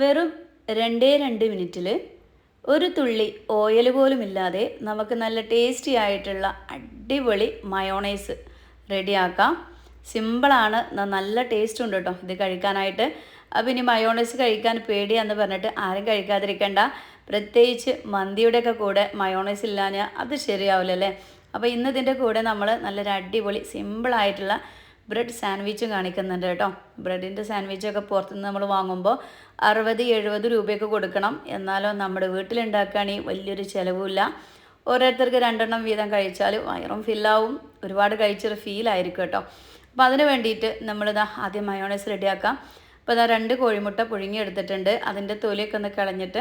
വെറും രണ്ടേ രണ്ട് മിനിറ്റിൽ ഒരു തുള്ളി ഓയിൽ പോലും ഇല്ലാതെ നമുക്ക് നല്ല ടേസ്റ്റി ആയിട്ടുള്ള അടിപൊളി മയോണൈസ് റെഡിയാക്കാം. സിമ്പിളാണ് നല്ല ടേസ്റ്റ് ഉണ്ട് കേട്ടോ ഇത് കഴിക്കാനായിട്ട്. അപ്പോൾ ഇനി മയോണൈസ് കഴിക്കാൻ പേടിയാന്ന് പറഞ്ഞിട്ട് ആരും കഴിക്കാതിരിക്കണ്ട. പ്രത്യേകിച്ച് മന്തിയുടെയൊക്കെ കൂടെ മയോണൈസ് ഇല്ലാഞ്ഞാൽ അത് ശരിയാവില്ലല്ലേ അപ്പോൾ ഇന്ന് ഇതിന്റെ കൂടെ നമ്മൾ നല്ലൊരു അടിപൊളി സിമ്പിളായിട്ടുള്ള ബ്രെഡ് സാൻഡ്വിച്ചും കാണിക്കുന്നുണ്ട് കേട്ടോ. ബ്രെഡിന്റെ സാൻഡ്വിച്ചൊക്കെ പുറത്തുനിന്ന് നമ്മൾ വാങ്ങുമ്പോൾ അറുപത് എഴുപത് രൂപയൊക്കെ കൊടുക്കണം. എന്നാലോ നമ്മുടെ വീട്ടിലുണ്ടാക്കുകയാണെങ്കിൽ വലിയൊരു ചിലവുമില്ല. ഓരോരുത്തർക്ക് രണ്ടെണ്ണം വീതം കഴിച്ചാൽ വയറും ഫില്ലാവും. ഒരുപാട് കഴിച്ചൊരു ഫീലായിരിക്കും കേട്ടോ. അപ്പോൾ അതിന് വേണ്ടിയിട്ട് നമ്മളിതാ ആദ്യം മയോണൈസ് റെഡിയാക്കാം. അപ്പോൾ ഇതാ രണ്ട് കോഴിമുട്ട പുഴുങ്ങിയെടുത്തിട്ടുണ്ട്. അതിന്റെ തൊലിയൊക്കെ ഒന്ന് കളഞ്ഞിട്ട്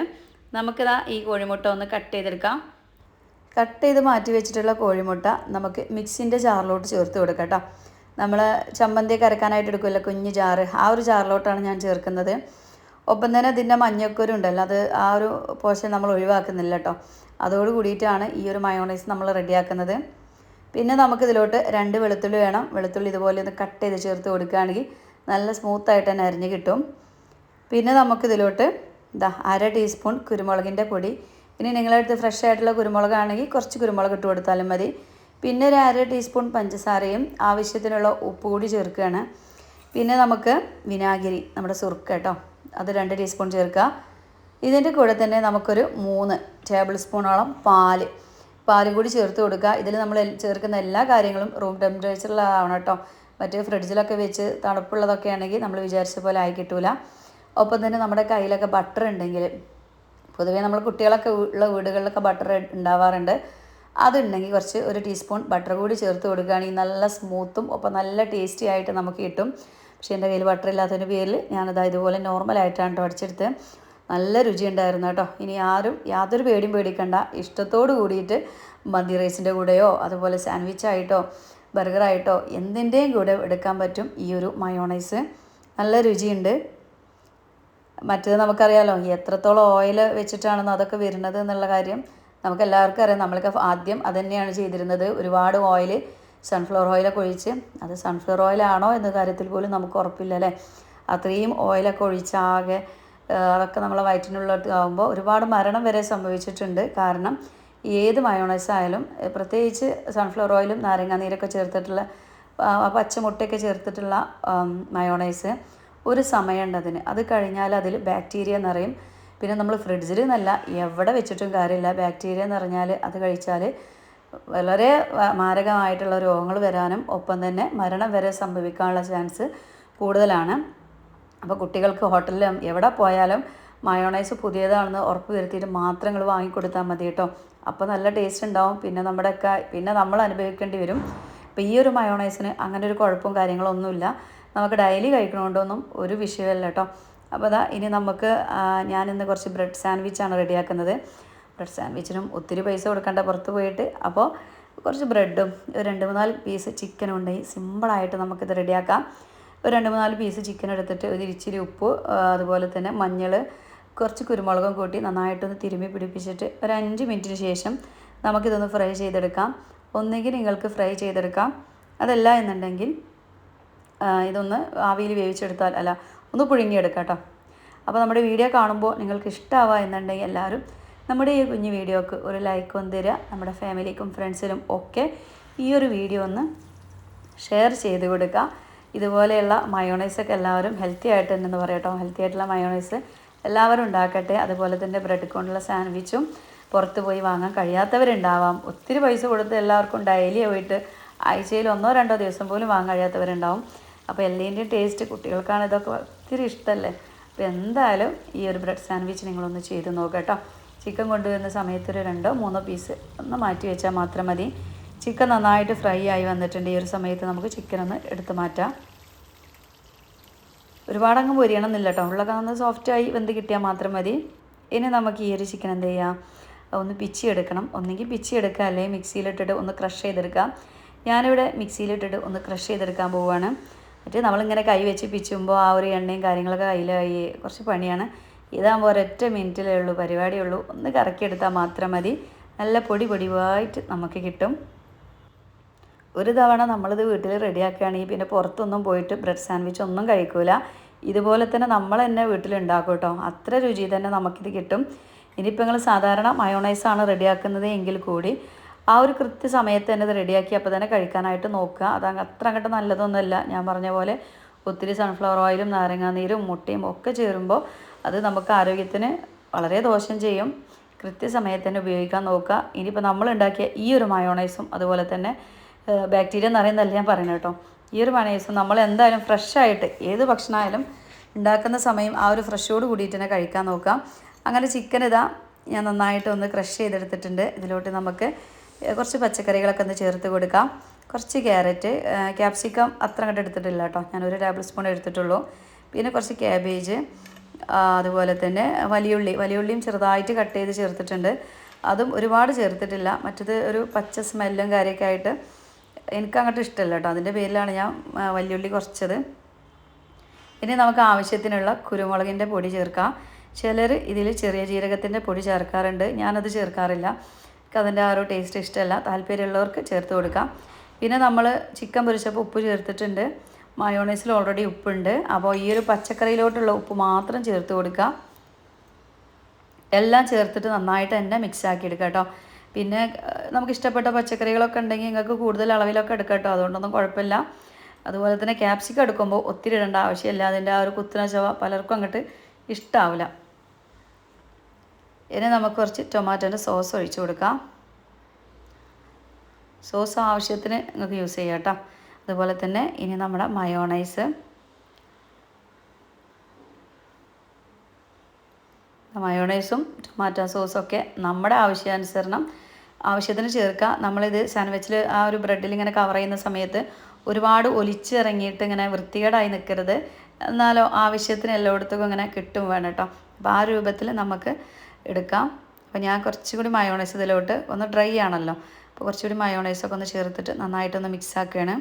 നമുക്കിതാ ഈ കോഴിമുട്ട ഒന്ന് കട്ട് ചെയ്തെടുക്കാം. കട്ട് ചെയ്ത് മാറ്റി വെച്ചിട്ടുള്ള കോഴിമുട്ട നമുക്ക് മിക്സിന്റെ ജാറിലോട്ട് ചേർത്ത് കൊടുക്കാം കേട്ടോ. നമ്മൾ ചമ്മന്തിയൊക്കെ അരക്കാനായിട്ട് എടുക്കുമല്ലോ കുഞ്ഞ് ജാറ്. ആ ഒരു ജാറിലോട്ടാണ് ഞാൻ ചേർക്കുന്നത്. ഒപ്പം തന്നെ ഇതിന്റെ മഞ്ഞക്കുരു ഉണ്ടല്ലോ അത് ആ ഒരു പോഷൻ നമ്മൾ ഒഴിവാക്കുന്നില്ല കേട്ടോ. അതോട് കൂടിയിട്ടാണ് ഈ ഒരു മയോണൈസ് നമ്മൾ റെഡിയാക്കുന്നത്. പിന്നെ നമുക്ക് നമുക്കിതിലോട്ട് രണ്ട് വെളുത്തുള്ളി വേണം. വെളുത്തുള്ളി ഇതുപോലെ ഒന്ന് കട്ട് ചെയ്ത് ചേർത്ത് കൊടുക്കുകയാണെങ്കിൽ നല്ല സ്മൂത്തായിട്ട് തന്നെ അരിഞ്ഞ് കിട്ടും. പിന്നെ നമുക്കിതിലോട്ട് ഇതാ അര ടീസ്പൂൺ കുരുമുളകിന്റെ പൊടി. ഇനി നിങ്ങളെടുത്ത് ഫ്രഷ് ആയിട്ടുള്ള കുരുമുളകാണെങ്കിൽ കുറച്ച് കുരുമുളക് ഇട്ട് കൊടുത്താലും മതി. പിന്നെ ഒരു അര ടീസ്പൂൺ പഞ്ചസാരയും ആവശ്യത്തിനുള്ള ഉപ്പ് കൂടി ചേർക്കുകയാണ്. പിന്നെ നമുക്ക് വിനാഗിരി നമ്മുടെ സുർക്ക് കേട്ടോ അത് രണ്ട് ടീസ്പൂൺ ചേർക്കുക. ഇതിന്റെ കൂടെ തന്നെ നമുക്കൊരു മൂന്ന് ടേബിൾ സ്പൂണോളം പാൽ പാലും കൂടി ചേർത്ത് കൊടുക്കുക. ഇതിൽ നമ്മൾ ചേർക്കുന്ന എല്ലാ കാര്യങ്ങളും റൂം ടെമ്പറേച്ചറിലാവണം കേട്ടോ. മറ്റേ ഫ്രിഡ്ജിലൊക്കെ വെച്ച് തണുപ്പുള്ളതൊക്കെ ആണെങ്കിൽ നമ്മൾ വിചാരിച്ച പോലെ ആയി കിട്ടൂല. ഒപ്പം തന്നെ നമ്മുടെ കയ്യിലൊക്കെ ബട്ടർ ഉണ്ടെങ്കിൽ പൊതുവേ നമ്മൾ കുട്ടികളൊക്കെ ഉള്ള വീടുകളിലൊക്കെ ബട്ടർ ഉണ്ടാവാറുണ്ട്. അതുണ്ടെങ്കിൽ കുറച്ച് ഒരു ടീസ്പൂൺ ബട്ടർ കൂടി ചേർത്ത് കൊടുക്കുകയാണെങ്കിൽ നല്ല സ്മൂത്തും ഒപ്പം നല്ല ടേസ്റ്റി ആയിട്ട് നമുക്ക് കിട്ടും. പക്ഷേ എന്റെ കയ്യിൽ ബട്ടർ ഇല്ലാത്തതിന്റെ പേരിൽ ഞാനത് ഇതുപോലെ നോർമലായിട്ടാണ് കേട്ടോ അടിച്ചെടുത്ത്. നല്ല രുചി ഉണ്ടായിരുന്നു കേട്ടോ ഇനി ആരും യാതൊരു പേടിയും പേടിക്കണ്ട. ഇഷ്ടത്തോട് കൂടിയിട്ട് മന്തി റൈസിന്റെ കൂടെയോ അതുപോലെ സാൻഡ്വിച്ച് ആയിട്ടോ ബർഗറായിട്ടോ എന്തിന്റെയും കൂടെ എടുക്കാൻ പറ്റും ഈ ഒരു മയോണൈസ് നല്ല രുചിയുണ്ട്. മറ്റേത് നമുക്കറിയാലോ എത്രത്തോളം ഓയിൽ വെച്ചിട്ടാണെന്ന് അതൊക്കെ വരുന്നത് എന്നുള്ള കാര്യം. നമുക്ക് എല്ലാവർക്കും അറിയാം. നമ്മളൊക്കെ ആദ്യം അത് തന്നെയാണ് ചെയ്തിരുന്നത്. ഒരുപാട് ഓയിൽ സൺഫ്ലവർ ഓയിലൊക്കെ ഒഴിച്ച്. അത് സൺഫ്ലവർ ഓയിലാണോ എന്ന കാര്യത്തിൽ പോലും നമുക്ക് ഉറപ്പില്ല അല്ലേ? അത്രയും ഓയിലൊക്കെ ഒഴിച്ച് ആകെ അതൊക്കെ നമ്മളെ വയറ്റിനുള്ളിലാകുമ്പോൾ ഒരുപാട് മരണം വരെ സംഭവിച്ചിട്ടുണ്ട്. കാരണം ഏത് മയോണൈസ് ആയാലും പ്രത്യേകിച്ച് സൺഫ്ലവർ ഓയിലും നാരങ്ങാനീരൊക്കെ ചേർത്തിട്ടുള്ള പച്ചമുട്ടയൊക്കെ ചേർത്തിട്ടുള്ള മയോണൈസ് ഒരു സമയമുണ്ട് അതിന്. അത് കഴിഞ്ഞാൽ അതിൽ ബാക്ടീരിയ നിറയും. പിന്നെ നമ്മൾ ഫ്രിഡ്ജിൽ നിന്നല്ല എവിടെ വെച്ചിട്ടും കാര്യമില്ല. ബാക്ടീരിയ എന്ന് പറഞ്ഞാൽ അത് കഴിച്ചാൽ വളരെ മാരകമായിട്ടുള്ള രോഗങ്ങൾ വരാനും ഒപ്പം തന്നെ മരണം വരെ സംഭവിക്കാനുള്ള ചാൻസ് കൂടുതലാണ്. അപ്പോൾ കുട്ടികൾക്ക് ഹോട്ടലിലും എവിടെ പോയാലും മയോണൈസ് പുതിയതാണെന്ന് ഉറപ്പ് വരുത്തിയിട്ട് മാത്രം നിങ്ങൾ വാങ്ങിക്കൊടുത്താൽ മതി കേട്ടോ. അപ്പോൾ നല്ല ടേസ്റ്റ് ഉണ്ടാവും. പിന്നെ നമ്മുടെ പിന്നെ നമ്മൾ അനുഭവിക്കേണ്ടി വരും. അപ്പോൾ ഈ ഒരു മയോണൈസിന് അങ്ങനെ ഒരു കുഴപ്പവും കാര്യങ്ങളൊന്നുമില്ല. നമുക്ക് ഡെയിലി കഴിക്കണോണ്ടൊന്നും ഒരു വിഷയമല്ല കേട്ടോ. അപ്പോൾ അതാ ഇനി നമുക്ക് ഞാനിന്ന് കുറച്ച് ബ്രെഡ് സാൻഡ്വിച്ചാണ് റെഡിയാക്കുന്നത്. ബ്രെഡ് സാൻഡ്വിച്ചിനും ഒത്തിരി പൈസ കൊടുക്കേണ്ട പുറത്ത് പോയിട്ട്. അപ്പോൾ കുറച്ച് ബ്രെഡും ഒരു രണ്ട് മൂന്നാൽ പീസ് ചിക്കനും ഉണ്ടെങ്കിൽ സിമ്പിളായിട്ട് നമുക്കിത് റെഡിയാക്കാം. ഒരു രണ്ട് മൂന്നാൽ പീസ് ചിക്കൻ എടുത്തിട്ട് ഒരു ഇച്ചിരി ഉപ്പ് അതുപോലെ തന്നെ മഞ്ഞൾ കുറച്ച് കുരുമുളകും കൂട്ടി നന്നായിട്ടൊന്ന് തിരുമ്മി പിടിപ്പിച്ചിട്ട് ഒരു അഞ്ച് മിനിറ്റിന് ശേഷം നമുക്കിതൊന്ന് ഫ്രൈ ചെയ്തെടുക്കാം. ഒന്നുകിൽ നിങ്ങൾക്ക് ഫ്രൈ ചെയ്തെടുക്കാം. അതല്ല എന്നുണ്ടെങ്കിൽ ഇതൊന്ന് ആവിയിൽ വേവിച്ചെടുത്താൽ അല്ല ഒന്ന് പുഴുങ്ങിയെടുക്കാം കേട്ടോ. അപ്പോൾ നമ്മുടെ വീഡിയോ കാണുമ്പോൾ നിങ്ങൾക്ക് ഇഷ്ടമാവുക എന്നുണ്ടെങ്കിൽ എല്ലാവരും നമ്മുടെ ഈ കുഞ്ഞു വീഡിയോക്ക് ഒരു ലൈക്ക് ഒന്ന് തരിക. നമ്മുടെ ഫാമിലിക്കും ഫ്രണ്ട്സിനും ഒക്കെ ഈ ഒരു വീഡിയോ ഒന്ന് ഷെയർ ചെയ്ത് കൊടുക്കുക. ഇതുപോലെയുള്ള മയോണൈസൊക്കെ എല്ലാവരും ഹെൽത്തി ആയിട്ട് തന്നെ പറയട്ടോ ഹെൽത്തി ആയിട്ടുള്ള മയോണൈസ് എല്ലാവരും ഉണ്ടാക്കട്ടെ. അതുപോലെ തന്നെ ബ്രെഡ് കൊണ്ടുള്ള സാൻഡ്വിച്ചും പുറത്ത് പോയി വാങ്ങാൻ കഴിയാത്തവരുണ്ടാവാം. ഒത്തിരി പൈസ കൊടുത്ത് എല്ലാവർക്കും ഡെയിലി പോയിട്ട് ആഴ്ചയിൽ ഒന്നോ രണ്ടോ ദിവസം പോലും വാങ്ങാൻ കഴിയാത്തവരുണ്ടാവും. അപ്പോൾ എല്ലേന്റെയും ടേസ്റ്റ് കുട്ടികൾക്കാണ് ഇതൊക്കെ ഒത്തിരി ഇഷ്ടമല്ലേ അപ്പോൾ എന്തായാലും ഈ ഒരു ബ്രെഡ് സാൻഡ്വിച്ച് നിങ്ങളൊന്ന് ചെയ്ത് നോക്കാം കേട്ടോ. ചിക്കൻ കൊണ്ടുവരുന്ന സമയത്ത് ഒരു രണ്ടോ മൂന്നോ പീസ് ഒന്ന് മാറ്റി വെച്ചാൽ മാത്രം മതി. ചിക്കൻ നന്നായിട്ട് ഫ്രൈ ആയി വന്നിട്ടുണ്ട്. ഈ ഒരു സമയത്ത് നമുക്ക് ചിക്കൻ ഒന്ന് എടുത്ത് മാറ്റാം. ഒരുപാടങ്ങ് പൊരിയണം എന്നില്ല കേട്ടോ. ഉള്ളൊക്കെ നന്ന് സോഫ്റ്റായി വെന്ത് കിട്ടിയാൽ മാത്രം മതി. ഇനി നമുക്ക് ഈ ഒരു ചിക്കൻ എന്ത് ചെയ്യാം? ഒന്ന് പിച്ചി എടുക്കണം. ഒന്നെങ്കിൽ പിച്ചി എടുക്കുക അല്ലെങ്കിൽ മിക്സിയിലിട്ടിട്ട് ഒന്ന് ക്രഷ് ചെയ്തെടുക്കാം. ഞാനിവിടെ മിക്സിയിലിട്ടിട്ട് ഒന്ന് ക്രഷ് ചെയ്തെടുക്കാൻ പോവുകയാണ് മറ്റേ നമ്മളിങ്ങനെ കൈ വെച്ച് പിച്ചുമ്പോൾ ആ ഒരു എണ്ണയും കാര്യങ്ങളൊക്കെ കയ്യിലായി കുറച്ച് പണിയാണ്. ഇതാകുമ്പോൾ ഒരൊറ്റ മിനിറ്റിലേ ഉള്ളൂ പരിപാടിയേ ഉള്ളൂ. ഒന്ന് കറക്കിയെടുത്താൽ മാത്രം മതി. നല്ല പൊടി പൊടിവായിട്ട് നമുക്ക് കിട്ടും. ഒരു തവണ നമ്മളിത് വീട്ടിൽ റെഡിയാക്കുകയാണെങ്കിൽ പിന്നെ പുറത്തൊന്നും പോയിട്ട് ബ്രെഡ് സാൻഡ്വിച്ച് ഒന്നും കഴിക്കൂല. ഇതുപോലെ തന്നെ നമ്മൾ തന്നെ വീട്ടിലുണ്ടാക്കും കേട്ടോ. അത്ര രുചി തന്നെ നമുക്കിത് കിട്ടും. ഇനിയിപ്പോൾ നിങ്ങൾ സാധാരണ മയോണൈസാണ് റെഡിയാക്കുന്നത് എങ്കിൽ കൂടി ആ ഒരു കൃത്യസമയത്ത് തന്നെ ഇത് റെഡിയാക്കി അപ്പോൾ തന്നെ കഴിക്കാനായിട്ട് നോക്കുക. അത് അത്ര അങ്ങോട്ട് നല്ലതൊന്നുമല്ല. ഞാൻ പറഞ്ഞ പോലെ ഒത്തിരി സൺഫ്ലവർ ഓയിലും നാരങ്ങാനീരും മുട്ടയും ഒക്കെ ചേരുമ്പോൾ അത് നമുക്ക് ആരോഗ്യത്തിന് വളരെ ദോഷം ചെയ്യും. കൃത്യസമയത്ത് തന്നെ ഉപയോഗിക്കാൻ നോക്കുക. ഇനിയിപ്പോൾ നമ്മൾ ഉണ്ടാക്കിയ ഈ ഒരു മയോണൈസും അതുപോലെ തന്നെ ബാക്ടീരിയ എന്ന് പറയുന്നതല്ല ഞാൻ പറയുന്നത് കേട്ടോ. ഈ ഒരു മയോണൈസും നമ്മൾ എന്തായാലും ഫ്രഷായിട്ട് ഏത് ഭക്ഷണമായാലും ഉണ്ടാക്കുന്ന സമയം ആ ഒരു ഫ്രഷോട് കൂടിയിട്ട് തന്നെ കഴിക്കാൻ നോക്കാം. അങ്ങനെ ചിക്കൻ ഇതാ ഞാൻ നന്നായിട്ട് ഒന്ന് ക്രഷ് ചെയ്തെടുത്തിട്ടുണ്ട്. ഇതിലോട്ട് നമുക്ക് കുറച്ച് പച്ചക്കറികളൊക്കെ ഒന്ന് ചേർത്ത് കൊടുക്കാം. കുറച്ച് ക്യാരറ്റ് ക്യാപ്സിക്കം അത്ര അങ്ങോട്ട് എടുത്തിട്ടില്ല കേട്ടോ. ഞാൻ ഒരു ടേബിൾ സ്പൂൺ എടുത്തിട്ടുള്ളൂ. പിന്നെ കുറച്ച് ക്യാബേജ് അതുപോലെ തന്നെ വലിയുള്ളി. വലിയുള്ളിയും ചെറുതായിട്ട് കട്ട് ചെയ്ത് ചേർത്തിട്ടുണ്ട്. അതും ഒരുപാട് ചേർത്തിട്ടില്ല. മറ്റത് ഒരു പച്ച സ്മെല്ലും കാര്യമൊക്കെ ആയിട്ട് എനിക്ക് അങ്ങോട്ട് ഇഷ്ടമല്ല കേട്ടോ. അതിന്റെ പേരിലാണ് ഞാൻ വലിയുള്ളി കുറച്ചത്. ഇനി നമുക്ക് ആവശ്യത്തിനുള്ള കുരുമുളകിന്റെ പൊടി ചേർക്കാം. ചിലർ ഇതിൽ ചെറിയ ജീരകത്തിന്റെ പൊടി ചേർക്കാറുണ്ട്. ഞാനത് ചേർക്കാറില്ല. എനിക്ക് അതിന്റെ ആ ഒരു ടേസ്റ്റ് ഇഷ്ടമല്ല. താല്പര്യമുള്ളവർക്ക് ചേർത്ത് കൊടുക്കാം. പിന്നെ നമ്മൾ ചിക്കൻ പൊരിച്ചപ്പോൾ ഉപ്പ് ചേർത്തിട്ടുണ്ട്. മയോണൈസിൽ ഓൾറെഡി ഉപ്പുണ്ട്. അപ്പോൾ ഈ ഒരു പച്ചക്കറിയിലോട്ടുള്ള ഉപ്പ് മാത്രം ചേർത്ത് കൊടുക്കുക എല്ലാം ചേർത്തിട്ട് നന്നായിട്ട് തന്നെ മിക്സ് ആക്കി എടുക്കുക കേട്ടോ. പിന്നെ നമുക്ക് ഇഷ്ടപ്പെട്ട പച്ചക്കറികളൊക്കെ ഉണ്ടെങ്കിൽ നിങ്ങൾക്ക് കൂടുതൽ അളവിലൊക്കെ എടുക്കാം കേട്ടോ. അതുകൊണ്ടൊന്നും കുഴപ്പമില്ല. അതുപോലെ തന്നെ ക്യാപ്സിക്കം എടുക്കുമ്പോൾ ഒത്തിരി ഇടേണ്ട ആവശ്യമില്ല. അതിന്റെ ആ ഒരു കുത്തനച്ചവ ചവ പലർക്കും അങ്ങോട്ട് ഇഷ്ടാവില്ല. ഇനി നമുക്ക് കുറച്ച് ടൊമാറ്റോന്റെ സോസ് ഒഴിച്ചു കൊടുക്കാം. സോസ് ആവശ്യത്തിന് നിങ്ങൾക്ക് യൂസ് ചെയ്യാം കേട്ടോ. അതുപോലെ തന്നെ ഇനി നമ്മുടെ മയോണൈസ്. മയോണൈസും ടൊമാറ്റോ സോസൊക്കെ നമ്മുടെ ആവശ്യാനുസരണം ആവശ്യത്തിന് ചേർക്കുക. നമ്മളിത് സാൻഡ്വിച്ചിൽ ആ ഒരു ബ്രെഡിൽ ഇങ്ങനെ കവർ ചെയ്യുന്ന സമയത്ത് ഒരുപാട് ഒലിച്ചിറങ്ങിയിട്ട് ഇങ്ങനെ വൃത്തികേടായി നിൽക്കരുത്. എന്നാലോ ആവശ്യത്തിന് എല്ലായിടത്തും ഇങ്ങനെ കിട്ടും വേണം കേട്ടോ. അപ്പോൾ ആ രൂപത്തിൽ നമുക്ക് എടുക്കാം. അപ്പോൾ ഞാൻ കുറച്ചുകൂടി മയോണൈസ് ഇതിലോട്ട് ഒന്ന് ഡ്രൈ ആണല്ലോ. അപ്പോൾ കുറച്ചുകൂടി മയോണൈസൊക്കെ ഒന്ന് ചേർത്തിട്ട് നന്നായിട്ടൊന്ന് മിക്സ് ആക്കുകയാണ്.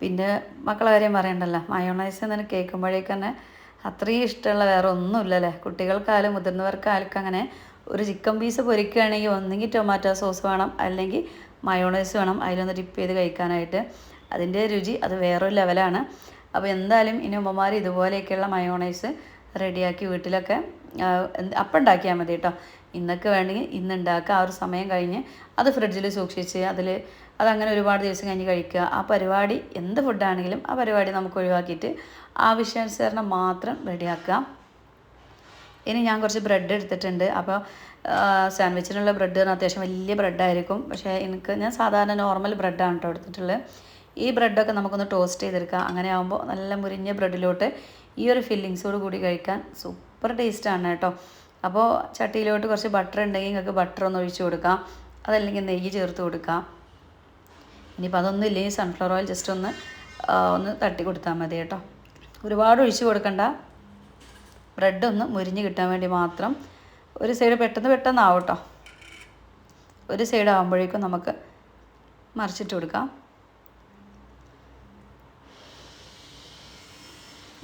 പിന്നെ മക്കളെ കാര്യം പറയണ്ടല്ലോ മയോണൈസ് എന്ന് കേൾക്കുമ്പോഴേക്ക് തന്നെ അത്രയും ഇഷ്ടമുള്ള വേറെ ഒന്നുമില്ലല്ലേ? കുട്ടികൾക്കായാലും മുതിർന്നവർക്കായാലും അങ്ങനെ ഒരു ചിക്കൻ പീസ് പൊരിക്കുകയാണെങ്കിൽ ഒന്നെങ്കിൽ ടൊമാറ്റോ സോസ് വേണം അല്ലെങ്കിൽ മയോണൈസ് വേണം അതിലൊന്ന് ഡിപ്പ് ചെയ്ത് കഴിക്കാനായിട്ട്. അതിന്റെ രുചി അത് വേറൊരു ലെവലാണ് അപ്പോൾ എന്തായാലും ഇനി ഉമ്മമാർ ഇതുപോലെയൊക്കെയുള്ള മയോണൈസ് റെഡിയാക്കി വീട്ടിലൊക്കെ അപ്പം ഉണ്ടാക്കിയാൽ മതി കേട്ടോ. ഇന്നൊക്കെ വേണമെങ്കിൽ ഇന്ന് ഉണ്ടാക്കുക ആ ഒരു സമയം കഴിഞ്ഞ് അത് ഫ്രിഡ്ജിൽ സൂക്ഷിച്ച് അതിൽ അതങ്ങനെ ഒരുപാട് ദിവസം കഴിഞ്ഞ് കഴിക്കുക. ആ പരിപാടി എന്ത് ഫുഡാണെങ്കിലും ആ പരിപാടി നമുക്ക് ഒഴിവാക്കിയിട്ട് ആവശ്യാനുസരണം മാത്രം റെഡിയാക്കുക. ഇനി ഞാൻ കുറച്ച് ബ്രെഡ് എടുത്തിട്ടുണ്ട്. അപ്പോൾ സാൻഡ്വിച്ചിനുള്ള ബ്രെഡ് അത്യാവശ്യം വലിയ ബ്രെഡായിരിക്കും. പക്ഷേ എനിക്ക് ഞാൻ സാധാരണ നോർമൽ ബ്രെഡാണ് കേട്ടോ എടുത്തിട്ടുള്ളത്. ഈ ബ്രെഡൊക്കെ നമുക്കൊന്ന് ടോസ്റ്റ് ചെയ്തെടുക്കാം. അങ്ങനെ ആകുമ്പോൾ നല്ല മുരിഞ്ഞ ബ്രെഡിലോട്ട് ഈ ഒരു ഫില്ലിങ്സോട് കൂടി കഴിക്കാൻ സൂപ്പർ ടേസ്റ്റാണ് കേട്ടോ. അപ്പോൾ ചട്ടിയിലോട്ട് കുറച്ച് ബട്ടർ ഉണ്ടെങ്കിൽ നിങ്ങൾക്ക് ബട്ടർ ഒന്ന് ഒഴിച്ച് കൊടുക്കാം. അതല്ലെങ്കിൽ നെയ്യ് ചേർത്ത് കൊടുക്കാം. ഇനിയിപ്പോൾ അതൊന്നും ഇല്ലെങ്കിൽ സൺഫ്ലവർ ഓയിൽ ജസ്റ്റ് ഒന്ന് ഒന്ന് തട്ടി കൊടുത്താൽ മതി കേട്ടോ. ഒരുപാട് ഒഴിച്ച് കൊടുക്കണ്ട. ബ്രെഡ് ഒന്ന് മുരിഞ്ഞ് കിട്ടാൻ വേണ്ടി മാത്രം ഒരു സൈഡ് പെട്ടെന്ന് പെട്ടെന്ന് ആവട്ടോ ഒരു സൈഡ് ആകുമ്പോഴേക്കും നമുക്ക് മറിച്ചിട്ട് കൊടുക്കാം.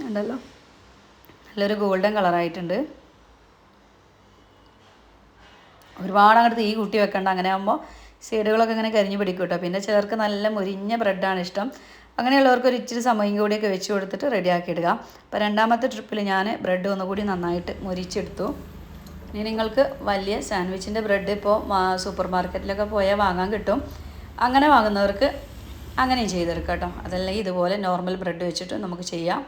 ഉണ്ടല്ലോ? നല്ലൊരു ഗോൾഡൻ കളറായിട്ടുണ്ട്. ഒരുപാട് അങ്ങോട്ട് തീ കൂട്ടി വെക്കണ്ട. അങ്ങനെ ആകുമ്പോൾ സൈഡുകളൊക്കെ ഇങ്ങനെ കരിഞ്ഞു പിടിക്കും കേട്ടോ. പിന്നെ ചിലർക്ക് നല്ല മുരിഞ്ഞ ബ്രെഡാണ് ഇഷ്ടം. അങ്ങനെയുള്ളവർക്ക് ഒരു ഇച്ചിരി സമയം കൂടിയൊക്കെ വെച്ച് കൊടുത്തിട്ട് റെഡിയാക്കി ഇടുക അപ്പോൾ രണ്ടാമത്തെ ട്രിപ്പിൽ ഞാൻ ബ്രെഡ് ഒന്നുകൂടി നന്നായിട്ട് മുരിച്ചെടുത്തു. ഇനി നിങ്ങൾക്ക് വലിയ സാൻഡ്വിച്ചിന്റെ ബ്രെഡ് ഇപ്പോൾ സൂപ്പർ മാർക്കറ്റിലൊക്കെ പോയാൽ വാങ്ങാൻ കിട്ടും. അങ്ങനെ വാങ്ങുന്നവർക്ക് അങ്ങനെയും ചെയ്തെടുക്കാം കേട്ടോ. അതല്ലെങ്കിൽ ഇതുപോലെ നോർമൽ ബ്രെഡ് വെച്ചിട്ട് നമുക്ക് ചെയ്യാം.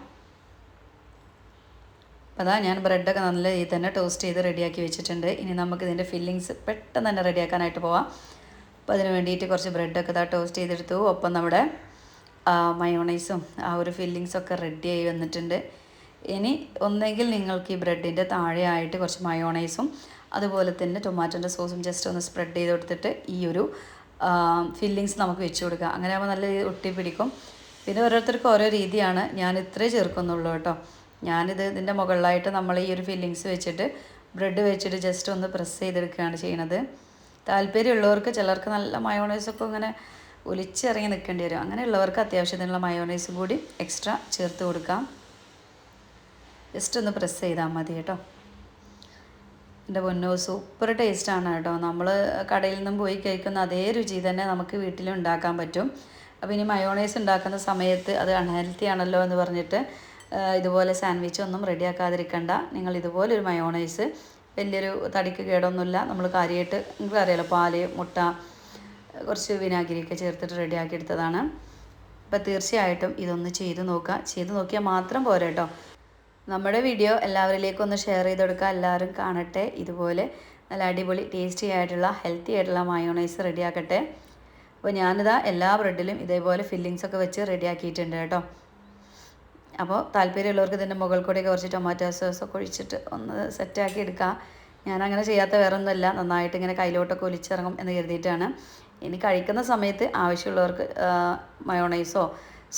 അപ്പോൾ അതാ ഞാൻ ബ്രെഡൊക്കെ നല്ല രീതിയിൽ തന്നെ ടോസ്റ്റ് ചെയ്ത് റെഡിയാക്കി വെച്ചിട്ടുണ്ട്. ഇനി നമുക്ക് ഇതിന്റെ ഫില്ലിങ്സ് പെട്ടെന്ന് തന്നെ റെഡിയാക്കാനായിട്ട് പോവാം. അപ്പോൾ അതിന് വേണ്ടിയിട്ട് കുറച്ച് ബ്രെഡൊക്കെ ഇതാ ടോസ്റ്റ് ചെയ്തെടുത്തു. ഒപ്പം നമ്മുടെ മയോണൈസും ആ ഒരു ഫില്ലിങ്സൊക്കെ റെഡി ആയി വന്നിട്ടുണ്ട്. ഇനി ഒന്നെങ്കിൽ നിങ്ങൾക്ക് ഈ ബ്രെഡിന്റെ താഴെയായിട്ട് കുറച്ച് മയോണൈസും അതുപോലെ തന്നെ ടൊമാറ്റോന്റെ സോസും ജസ്റ്റ് ഒന്ന് സ്പ്രെഡ് ചെയ്ത് കൊടുത്തിട്ട് ഈ ഒരു ഫില്ലിങ്സ് നമുക്ക് വെച്ച് കൊടുക്കുക അങ്ങനെ ആകുമ്പോൾ നല്ല ഒട്ടി പിടിക്കും പിന്നെ ഓരോരുത്തർക്കും ഓരോ രീതിയാണ്. ഞാൻ ഇത്രേ ചേർക്കുന്നുള്ളൂ കേട്ടോ. ഞാനിത് ഇതിന്റെ മുകളിലായിട്ട് നമ്മൾ ഈ ഒരു ഫില്ലിങ്സ് വെച്ചിട്ട് ബ്രെഡ് വെച്ചിട്ട് ജസ്റ്റ് ഒന്ന് പ്രസ് ചെയ്തെടുക്കുകയാണ് ചെയ്യണത്. താല്പര്യമുള്ളവർക്ക് ചിലർക്ക് നല്ല മയോണൈസൊക്കെ ഇങ്ങനെ ഒലിച്ചിറങ്ങി നിൽക്കേണ്ടി വരും. അങ്ങനെയുള്ളവർക്ക് അത്യാവശ്യത്തിനുള്ള മയോണൈസ് കൂടി എക്സ്ട്രാ ചേർത്ത് കൊടുക്കാം. ജസ്റ്റ് ഒന്ന് പ്രസ് ചെയ്താൽ മതി കേട്ടോ. എന്റെ പൊന്നോ സൂപ്പർ ടേസ്റ്റാണ് കേട്ടോ. നമ്മൾ കടയിൽ നിന്നും പോയി കഴിക്കുന്ന അതേ രുചി തന്നെ നമുക്ക് വീട്ടിലും ഉണ്ടാക്കാൻ പറ്റും. അപ്പോൾ ഇനി മയോണൈസ് ഉണ്ടാക്കുന്ന സമയത്ത് അത് അൺഹെൽത്തി ആണല്ലോ എന്ന് പറഞ്ഞിട്ട് ഇതുപോലെ സാൻഡ്വിച്ച് ഒന്നും റെഡിയാക്കാതിരിക്കണ്ട നിങ്ങൾ ഇതുപോലെ ഒരു മയോണൈസ് വലിയൊരു തടിക്ക് കേടൊന്നുമില്ല. നമ്മൾ കാര്യമായിട്ട് നിങ്ങൾക്ക് അറിയാലോ പാൽ മുട്ട കുറച്ച് വിനാഗിരിയൊക്കെ ചേർത്തിട്ട് റെഡിയാക്കി എടുത്തതാണ്. അപ്പോൾ തീർച്ചയായിട്ടും ഇതൊന്ന് ചെയ്ത് നോക്കുക. ചെയ്ത് നോക്കിയാൽ മാത്രം പോരാ കേട്ടോ. നമ്മുടെ വീഡിയോ എല്ലാവരിലേക്കും ഒന്ന് ഷെയർ ചെയ്ത് കൊടുക്കുക. എല്ലാവരും കാണട്ടെ. ഇതുപോലെ നല്ല അടിപൊളി ടേസ്റ്റി ആയിട്ടുള്ള ഹെൽത്തി ആയിട്ടുള്ള മയോണൈസ് റെഡിയാക്കട്ടെ അപ്പോൾ ഞാനിതാ എല്ലാ ബ്രെഡിലും ഇതേപോലെ ഫില്ലിങ്സൊക്കെ വെച്ച് റെഡിയാക്കിയിട്ടുണ്ട് കേട്ടോ. അപ്പോൾ താല്പര്യമുള്ളവർക്ക് ഇതിന്റെ മുകൾ കൂടെയൊക്കെ കുറച്ച് ടൊമാറ്റോ സോസ് ഒക്കെ ഒഴിച്ചിട്ട് ഒന്ന് സെറ്റാക്കി എടുക്കാം. ഞാൻ അങ്ങനെ ചെയ്യാത്ത വേറെ ഒന്നുമില്ല നന്നായിട്ട് ഇങ്ങനെ കയ്യിലോട്ടൊക്കെ ഒലിച്ചിറങ്ങും എന്ന് കരുതിയിട്ടാണ്. ഇനി കഴിക്കുന്ന സമയത്ത് ആവശ്യമുള്ളവർക്ക് മയോണൈസോ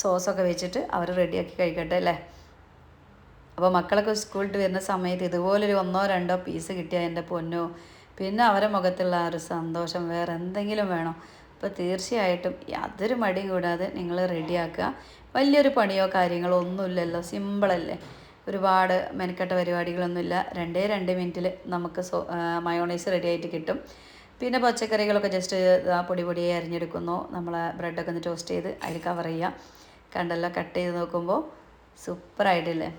സോസൊക്കെ വെച്ചിട്ട് അവർ റെഡിയാക്കി കഴിക്കട്ടെ അല്ലേ? അപ്പോൾ മക്കളൊക്കെ സ്കൂളിൽ വരുന്ന സമയത്ത് ഇതുപോലൊരു ഒന്നോ രണ്ടോ പീസ് കിട്ടിയാൽ എന്റെ പൊന്നോ. പിന്നെ അവരെ മുഖത്തുള്ള ആ ഒരു സന്തോഷം. വേറെ എന്തെങ്കിലും വേണോ? അപ്പോൾ തീർച്ചയായിട്ടും യാതൊരു മടിയും കൂടാതെ നിങ്ങൾ റെഡിയാക്കുക വലിയൊരു പണിയോ കാര്യങ്ങളോ ഒന്നുമില്ലല്ലോ. സിമ്പിളല്ലേ ഒരുപാട് മെനക്കെട്ട പരിപാടികളൊന്നുമില്ല. രണ്ടേ രണ്ട് മിനിറ്റിൽ നമുക്ക് സോ മയോണൈസ് റെഡി ആയിട്ട് കിട്ടും. പിന്നെ പച്ചക്കറികളൊക്കെ ജസ്റ്റ് പൊടി പൊടിയായി അരിഞ്ഞെടുക്കുന്നു. നമ്മൾ ബ്രെഡൊക്കെ ഒന്ന് ടോസ്റ്റ് ചെയ്ത് അതിൽ കവർ ചെയ്യുക കണ്ടല്ലോ കട്ട് ചെയ്ത് നോക്കുമ്പോൾ സൂപ്പറായിട്ടില്ലേ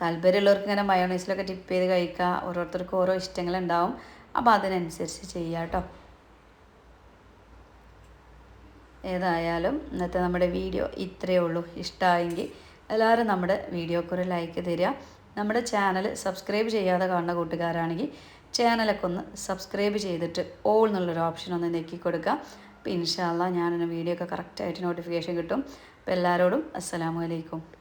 താല്പര്യമുള്ളവർക്ക് ഇങ്ങനെ മയോണൈസിലൊക്കെ ടിപ്പ് ചെയ്ത് കഴിക്കുക. ഓരോരുത്തർക്കും ഓരോ ഇഷ്ടങ്ങളുണ്ടാവും അപ്പോൾ അതിനനുസരിച്ച് ചെയ്യാം കേട്ടോ. ഏതായാലും ഇന്നത്തെ നമ്മുടെ വീഡിയോ ഇത്രയേ ഉള്ളൂ. ഇഷ്ടമായെങ്കിൽ എല്ലാവരും നമ്മുടെ വീഡിയോക്ക് ഒരു ലൈക്ക് തരിക. നമ്മുടെ ചാനൽ സബ്സ്ക്രൈബ് ചെയ്യാതെ കാണുന്ന കൂട്ടുകാരാണെങ്കിൽ ചാനലൊക്കെ ഒന്ന് സബ്സ്ക്രൈബ് ചെയ്തിട്ട് ഓൾ എന്നുള്ളൊരു ഓപ്ഷൻ ഒന്ന് നെക്കി കൊടുക്കുക അപ്പോൾ ഇൻഷാല്ല ഞാനൊരു വീഡിയോ ഒക്കെ കറക്റ്റായിട്ട് നോട്ടിഫിക്കേഷൻ കിട്ടും. അപ്പോൾ എല്ലാവരോടും അസ്സലാമു അലൈക്കും.